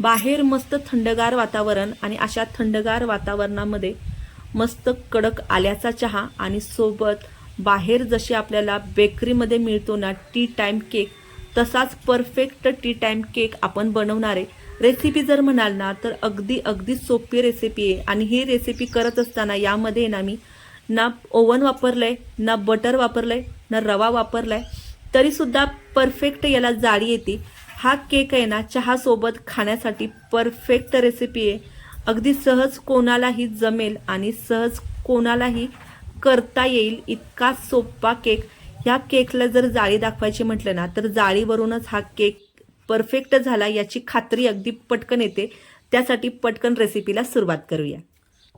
बाहेर मस्त थंडगार वातावरण आणि अशा थंडगार वातावरणामध्ये मस्त कडक आल्याचा चहा आणि सोबत बाहेर जशी आपल्याला बेकरीमध्ये मिळतो ना टी टाईम केक तसाच परफेक्ट टी टाईम केक आपण बनवणारे. रेसिपी जर म्हणाल ना तर अगदी अगदी सोपी रेसिपी आहे. आणि ही रेसिपी करत असताना यामध्ये ना मी ना ओव्हन वापरलंय ना बटर वापरलंय ना रवा वापरलाय आहे तरीसुद्धा परफेक्ट याला जाळी येते. हा केक आहे ना चहासोबत खाण्यासाठी परफेक्ट रेसिपी आहे. अगदी सहज कोणालाही जमेल आणि सहज कोणालाही करता येईल इतका सोपा केक. ह्या केकला जर जाळी दाखवायची म्हटलं ना तर जाळीवरूनच हा केक परफेक्ट झाला याची खात्री अगदी पटकन येते. त्यासाठी पटकन रेसिपीला सुरुवात करूया.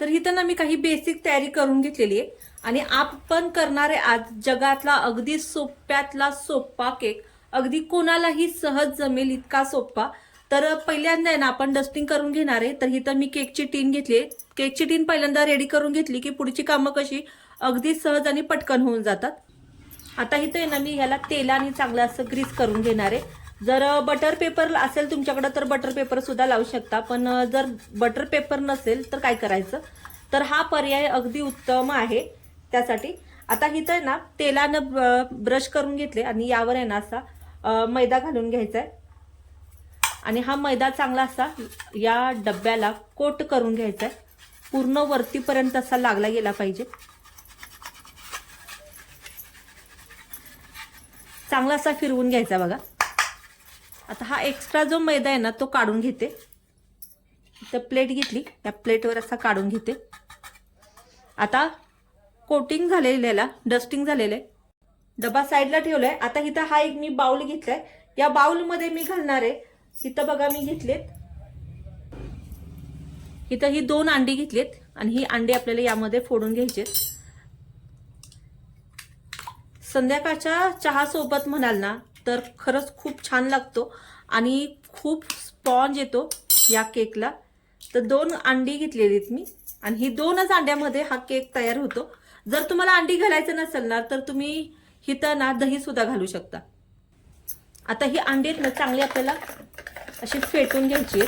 तर ही ना मी काही बेसिक तयारी करून घेतलेली आहे. आणि आपण करणारे आज जगातला अगदी सोप्यातला सोपा केक अगदी कोणालाही सहज जमेल इतका सोपा. तर पहिल्यांदा आहे ना आपण डस्टिंग करून घेणार आहे. तर इथं मी केकची टीन घेतली आहे. केकची टीन पहिल्यांदा रेडी करून घेतली की पुढची कामं कशी अगदी सहज आणि पटकन होऊन जातात. आता इथं आहे ना मी ह्याला तेलाने चांगलं असं ग्रीस करून घेणार आहे. जर बटर पेपर असेल तुमच्याकडं तर बटर पेपर सुद्धा लावू शकता. पण जर बटर पेपर नसेल तर काय करायचं? तर हा पर्याय अगदी उत्तम आहे त्यासाठी. आता इथं आहे ना तेलानं ब्रश करून घेतले. आणि यावर आहे ना असा मैदा घालून घ्यायचा आहे आणि हा मैदा चांगला असा या डब्याला कोट करून घ्यायचा आहे पूर्ण वरतीपर्यंत असा लागला गेला पाहिजे. चांगला असा फिरवून घ्यायचा बघा. आता हा एक्स्ट्रा जो मैदा आहे ना तो काढून घेते. तर प्लेट घेतली त्या प्लेटवर असा काढून घेते. आता कोटिंग झालेल्याला डस्टिंग झालेलं आहे डबा साईडला ठेवलाय. आता इथं हा एक मी बाउल घेतलाय. या बाउलमध्ये मी घालणार आहे. इथं बघा मी घेतलेत. इथं ही दोन अंडी घेतलीत आणि ही अंडी आपल्याला यामध्ये फोडून घ्यायचे संध्याकाळच्या चहा सोबत म्हणाल ना तर खरंच खूप छान लागतो आणि खूप स्पॉन्ज येतो या केकला. तर दोन अंडी घेतलेलीत मी आणि ही दोनच अंड्यामध्ये हा केक तयार होतो. जर तुम्हाला अंडी घालायचं नसेल ना तर तुम्ही हिथं दही सुद्धा घालू शकता. आता ही अंडी आहेत ना चांगली आपल्याला अशी फेटून घ्यायची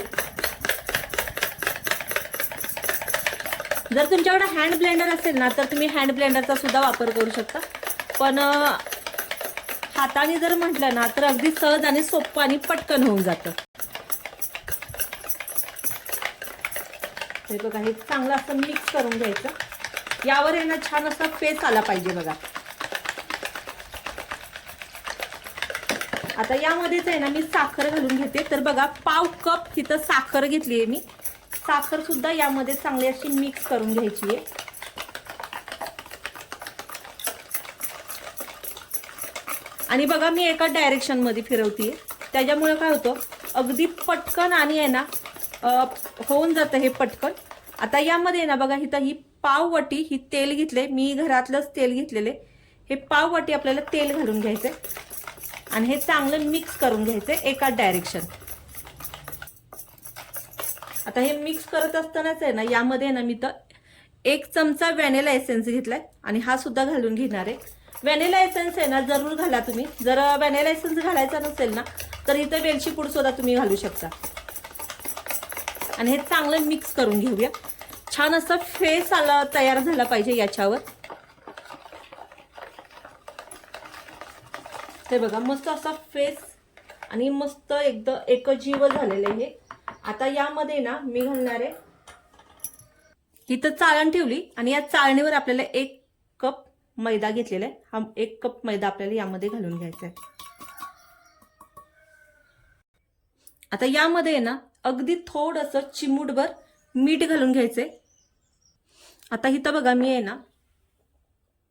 जर तुमच्याकडे हँड ब्लेंडर असेल ना तर तुम्ही हँड ब्लेंडरचा सुद्धा वापर करू शकता. पण हाताने जर म्हटलं ना तर अगदी सहज आणि सोपं आणि पटकन होऊन जातं. हे बघा हे चांगलं असं मिक्स करून घ्यायचं. यावर यांना छान असा फेस आला पाहिजे बघा. आता यामध्येच आहे ना मी साखर घालून घेते. तर बघा पाव कप तिथं साखर घेतली आहे मी. साखर सुद्धा यामध्ये चांगली अशी मिक्स करून घ्यायची आहे आणि बघा मी एका डायरेक्शनमध्ये त्याच्यामुळे काय होतं अगदी पटकन आणि आहे ना होऊन जातं हे पटकन. आता यामध्ये आहे ना बघा इथं ही पाववटी ही तेल घेतले मी घरातलंच तेल घेतलेले हे पाववटी आपल्याला तेल घालून घ्यायचंय. आणि हे चांगलं मिक्स करून घ्यायचंय एका डायरेक्शन आता हे मिक्स करत असतानाच आहे ना यामध्ये ना मी तर एक चमचा व्हॅनिला एसेन्स घेतलाय आणि हा सुद्धा घालून घेणार आहे. व्हॅनिला एसेन्स आहे ना जरूर घाला तुम्ही. जर व्हॅनिला एसेन्स घालायचा नसेल ना तर इथं वेलची पूड सुद्धा तुम्ही घालू शकता. आणि हे चांगलं मिक्स करून घेऊया. छान असं फेस आला तयार झाला पाहिजे याच्यावर. हे बघा मस्त असा फेस आणि मस्त एकदम एकजीव झालेलं आहे हे. आता यामध्ये ना मी घालणार आहे. इथं चाळण ठेवली आणि या चाळणीवर आपल्याला एक कप मैदा घेतलेला आहे. हा एक कप मैदा आपल्याला यामध्ये घालून घ्यायचा आहे. आता यामध्ये आहे ना अगदी थोडंसं चिमूटभर मीठ घालून घ्यायचंय आता इथं बघा मी आहे ना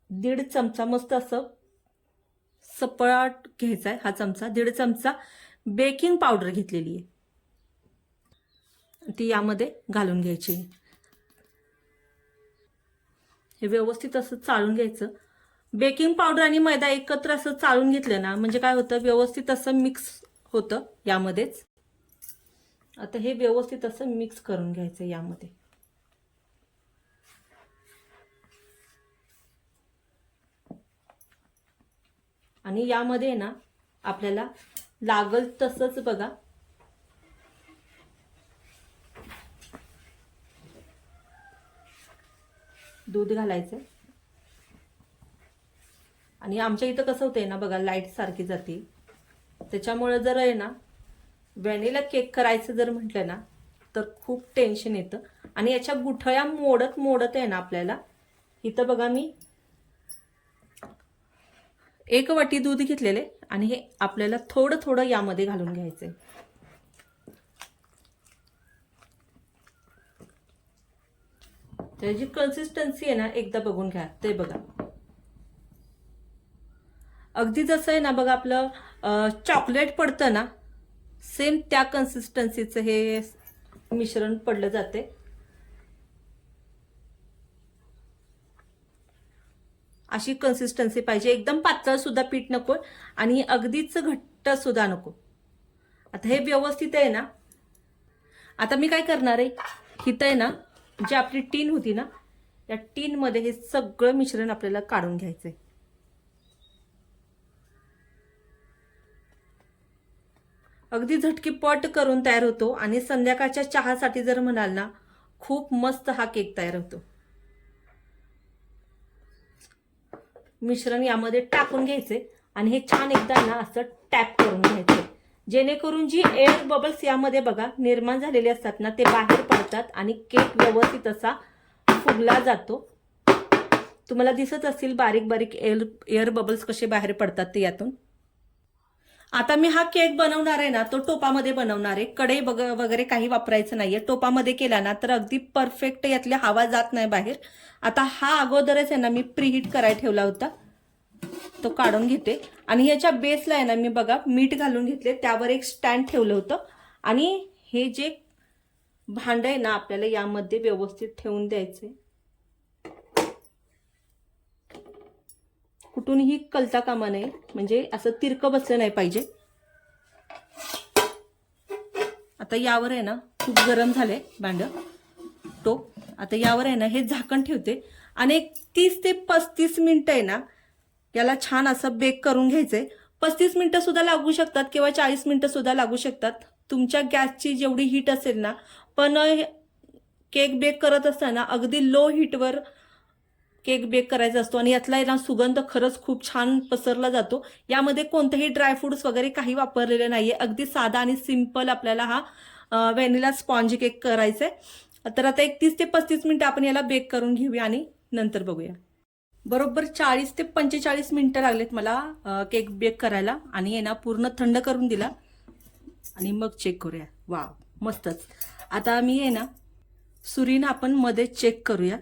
दीड चमचा मस्त असं सपळाट घ्यायचा आहे हा चमचा दीड चमचा बेकिंग पावडर घेतलेली आहे. ती यामध्ये घालून घ्यायची. हे व्यवस्थित असं चाळून घ्यायचं. बेकिंग पावडर आणि मैदा एकत्र असं चाळून घेतलं ना म्हणजे काय होतं व्यवस्थित असं मिक्स होतं यामध्येच. आता हे व्यवस्थित असं मिक्स करून घ्यायचं यामध्ये. आणि यामध्ये ना आपल्याला लागल तसंच बघा. दूध घालायचं. आणि आमच्या इथं कसं होतंय ना बघा लाइट सारखी जाते. त्याच्यामुळे जर आहे ना व्हॅनिला केक करायचं जर म्हटलं ना तर खूप टेन्शन येतं. आणि याच्या गुठळ्या मोडत मोडत आहे ना आपल्याला इथं बघा मी एक वाटी दूध घेतलेले आणि हे आपल्याला थोडं थोडं यामध्ये घालून घ्यायचंय. त्याची कन्सिस्टन्सी आहे ना एकदा बघून घ्या. ते बघा. अगदी जसं आहे ना बघा आपलं चॉकलेट पडतं ना सेम त्या कन्सिस्टन्सीचं हे मिश्रण पडलं जाते अशी कन्सिस्टन्सी पाहिजे. एकदम पातळ सुद्धा पीठ नको आणि अगदीच घट्ट सुद्धा नको. आता हे व्यवस्थित आहे ना? आता मी काय करणार आहे? हिथं आहे ना जी आपली टीन होती ना या टीनमध्ये हे सगळं मिश्रण आपल्याला काढून घ्यायचं आहे अगदी झटकीपट करून तयार होतो आणि संध्याकाळच्या चहासाठी जर म्हणाल ना खूप मस्त हा केक तयार होतो. मिश्रण यामध्ये टाकून घ्यायचे आणि हे छान एकदा ना असं टॅप करून घ्यायचे. जेणेकरून जी एअर बबल्स यामध्ये बघा निर्माण झालेले असतात ना ते बाहेर पडतात आणि केक व्यवस्थित असा फुगला जातो. तुम्हाला दिसत असतील बारीक बारीक एअर एअर बबल्स कसे बाहेर पडतात ते यातून. आता मी हा केक बनवणार आहे ना तो टोपामध्ये बनवणार आहे. कढई बग वगैरे काही वापरायचं नाहीये. टोपामध्ये केला ना तर अगदी परफेक्ट यातली हवा जात नाही बाहेर. आता हा अगोदरच आहे ना मी प्रीहीट करायला ठेवला होता. तो काढून घेते. आणि ह्याच्या बेसला आहे ना मी बघा मीठ घालून घेतले. त्यावर एक स्टँड ठेवलं होतं. आणि हे जे भांड आहे ना आपल्याला यामध्ये व्यवस्थित ठेवून द्यायचे कुठूनही कलता कामा नये. म्हणजे असं तिरकं बसलं नाही पाहिजे. आता यावर आहे ना खूप गरम झालंय भांड. तो आता यावर आहे ना हे झाकण ठेवते. आणि एक तीस ते पस्तीस मिनिटं आहे ना याला छान असं बेक करून घ्यायचंय. पस्तीस मिनिटं सुद्धा लागू शकतात किंवा चाळीस मिनिटं सुद्धा लागू शकतात. तुमच्या गॅसची जेवढी हीट असेल ना पण केक बेक करत असताना अगदी लो हीटवर केक बेक करायचा असतो आणि यातला ना सुगंध खरंच खूप छान पसरला जातो. यामध्ये कोणतेही ड्रायफ्रुट्स वगैरे काही वापरलेले नाहीये. अगदी साधा आणि सिंपल आपल्याला हा व्हॅनिला स्पॉन्ज केक करायचा आहे तर आता एक तीस ते पस्तीस मिनटं आपण याला बेक करून घेऊया आणि नंतर बघूया. बरोबर चाळीस ते पंचेचाळीस मिनटं लागलेत मला केक बेक करायला. आणि आहे ना पूर्ण थंड करून दिला. आणि मग चेक करूया. वा मस्तच. आता मी आहे ना सुरीनं आपण मध्ये चेक करूया.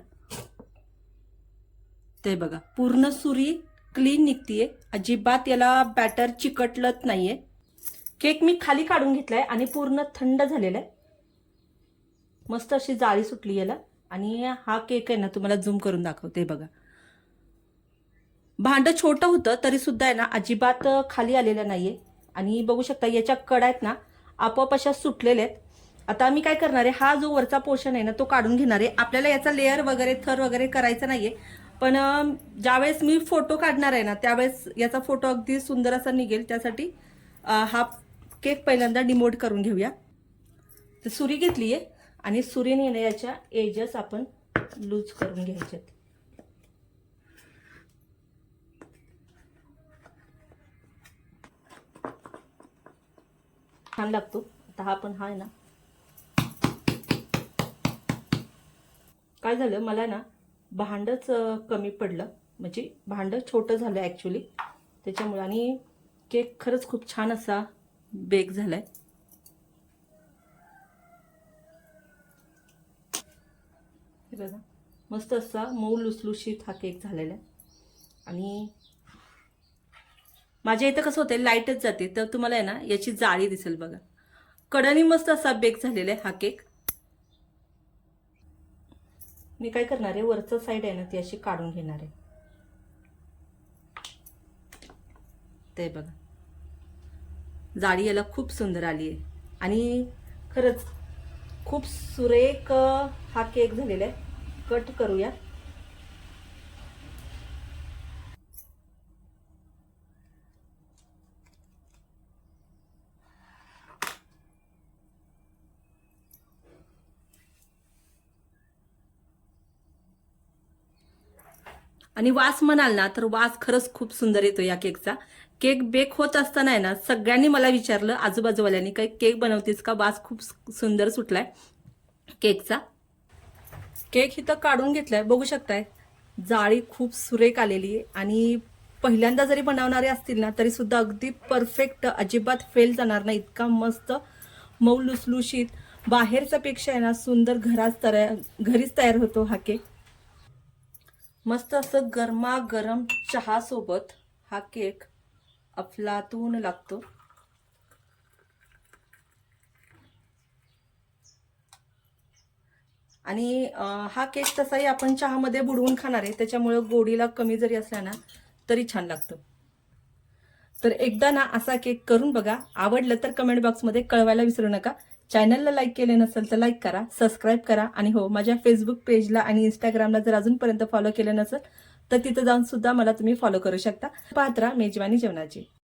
ते बघा. पूर्ण सुरी क्लीन निघतीये. अजिबात याला बॅटर चिकटलत नाहीये. केक मी खाली काढून घेतलाय आणि पूर्ण थंड झालेला आहे. मस्त अशी जाळी सुटली याला. आणि हा केक आहे ना तुम्हाला झूम करून दाखवते बघा. भांड छोटं होतं तरी सुद्धा आहे ना अजिबात खाली आलेलं नाहीये. आणि बघू शकता याच्या कडा आहेत ना आपोआप अशा सुटलेल्या आहेत. आता मी काय करणार आहे हा जो वरचा पोर्शन आहे ना तो काढून घेणार आहे. आपल्याला याचा लेअर वगैरे थर वगैरे करायचा नाहीये. पण ज्यावेळेस मी फोटो काढणार आहे ना त्यावेळेस याचा फोटो अगदी सुंदर असा निघेल. त्यासाठी हा केक पहिल्यांदा डिमोट करून घेऊया. तर सुरी घेतली आहे आणि सुरीने ना याच्या एजेस आपण लूज करून घ्यायच्यात. छान लागतो. आता हा पण हा आहे ना. काय झालं? मला ना भांडंच कमी पडलं. म्हणजे भांडं छोटं झालं ॲक्च्युली त्याच्यामुळे आणि केक खरंच खूप छान असा बेक झाला आहे बघा. मस्त असा मऊ लुसलुशीत हा केक झालेला आहे. आणि माझ्या इथं कसं होतं लाईटच जाते. तर तुम्हाला आहे ना याची जाळी दिसेल बघा. कडानी मस्त असा बेक झालेला आहे हा केक मी काय करणार आहे? वरचं साईड आहे ना ती अशी काढून घेणार आहे. ते बघा. जाळी याला खूप सुंदर आली आहे. आणि खरंच खूप सुरेख हा केक झालेला आहे. कट करूया. आणि वास म्हणाल ना तर वास खरंच खूप सुंदर येतो या केकचा. केक बेक होत असताना आहे ना सगळ्यांनी मला विचारलं आजूबाजूवाल्यांनी काही केक बनवतेस का? वास खूप सुंदर सुटलाय. केकचा. केक इथं काढून घेतलाय बघू शकताय. जाळी खूप सुरेख आलेली आहे आणि पहिल्यांदा जरी बनवणारे असतील ना तरी सुद्धा अगदी परफेक्ट अजिबात फेल जाणार नाही. इतका मस्त मऊ लुसलुशीत बाहेरच्यापेक्षा आहे ना सुंदर घरात तयार घरीच तयार होतो हा केक. मस्त असं गरमागरम चहा सोबत हा केक अफलातून लागतो. आणि हा केक तसाही आपण चहामध्ये बुडवून खाणार आहे. त्याच्यामुळे गोडीला कमी जरी असला ना तरी छान लागतो. तर एकदा ना असा केक करून बघा. आवडलं तर कमेंट बॉक्समध्ये कळवायला विसरू नका. चॅनलला लाईक केले नसेल तर लाईक करा सबस्क्राईब करा. आणि हो माझ्या फेसबुक पेजला आणि इंस्टाग्रामला जर अजूनपर्यंत फॉलो केलं नसेल तर तिथं जाऊन सुद्धा मला तुम्ही फॉलो करू शकता. पात्रा मेजवानी जेवणाची.